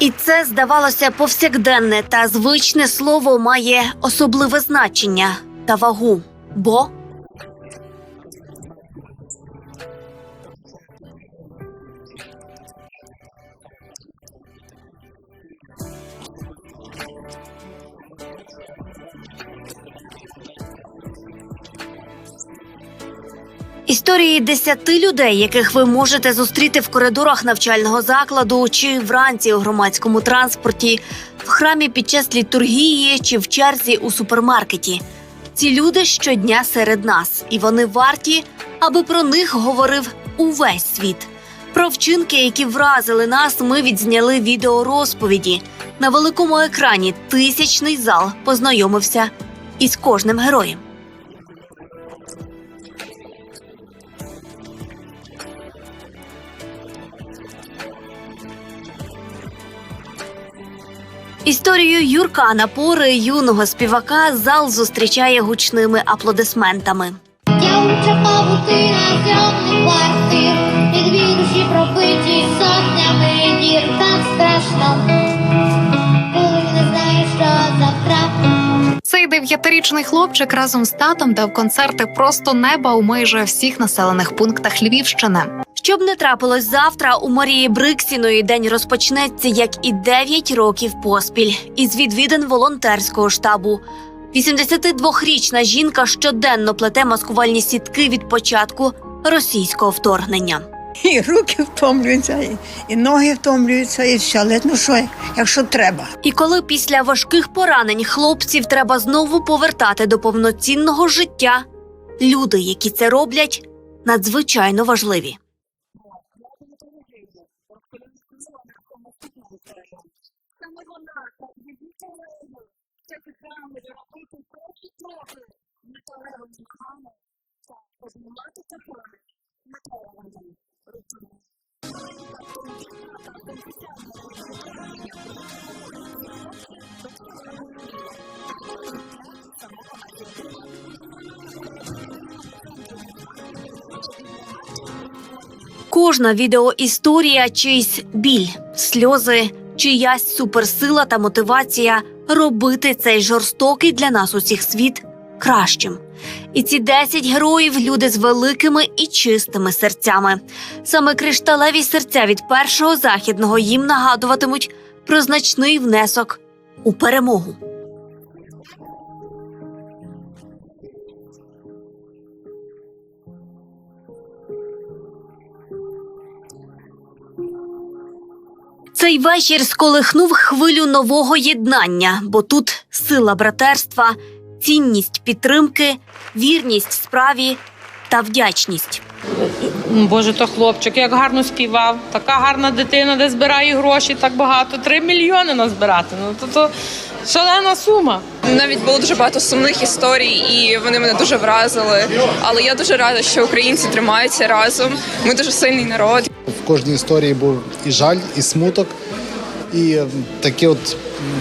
І це здавалося повсякденне та звичне слово має особливе значення та вагу. Бо Історії десяти людей, яких ви можете зустріти в коридорах навчального закладу чи вранці у громадському транспорті, в храмі під час літургії чи в черзі у супермаркеті. Ці люди щодня серед нас, і вони варті, аби про них говорив увесь світ. Про вчинки, які вразили нас, ми відзняли відеорозповіді. На великому екрані тисячний зал познайомився із кожним героєм. Історію Юрка Напори юного співака зал зустрічає гучними аплодисментами. Я квартир, і дві душі пробиті сотнями дір. Так страшно. Цей дев'ятирічний хлопчик разом з татом дав концерти просто неба у майже всіх населених пунктах Львівщини. Щоб не трапилось завтра, у Марії Бриксіної день розпочнеться як і 9 років поспіль із відвідин волонтерського штабу. 82-річна жінка щоденно плете маскувальні сітки від початку російського вторгнення. І руки втомлюються, і, і ноги втомлюються, і все. Але ну що, якщо треба. І коли після важких поранень хлопців треба знову повертати до повноцінного життя, люди, які це роблять, надзвичайно важливі. Кожна відеоісторія чийсь біль, сльози, чиясь суперсила та мотивація робити цей жорстокий для нас усіх світ кращим. І ці 10 героїв люди з великими і чистими серцями. Саме кришталеві серця від першого західного їм нагадуватимуть про значний внесок у перемогу. Цей вечір сколихнув хвилю нового єднання, бо тут сила братерства, цінність підтримки, вірність справі та вдячність. Боже, то хлопчик, як гарно співав. Така гарна дитина, де збирає гроші так багато. Три мільйони назбирати. Ну то, то шалена сума. Навіть було дуже багато сумних історій, і вони мене дуже вразили. Але я дуже рада, що українці тримаються разом. Ми дуже сильний народ. В кожній історії був і жаль, і смуток, і таке от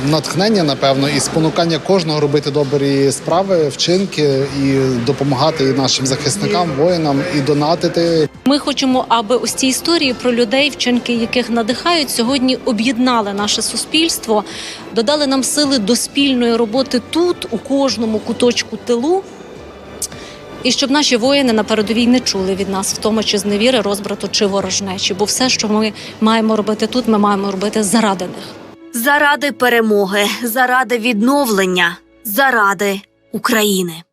натхнення, напевно, і спонукання кожного робити добрі справи, вчинки і допомагати і нашим захисникам, воїнам, і донатити. Ми хочемо, аби ось ці історії про людей, вчинки яких надихають, сьогодні об'єднали наше суспільство, додали нам сили до спільної роботи тут, у кожному куточку тилу. І щоб наші воїни на передовій не чули від нас втоми чи зневіри, розбрату чи ворожнечі. Бо все, що ми маємо робити тут, ми маємо робити заради них. Заради перемоги, заради відновлення, заради України.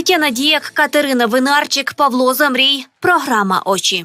Тетяна Діяк, Катерина Винарчик, Павло Замрій. Програма Очі.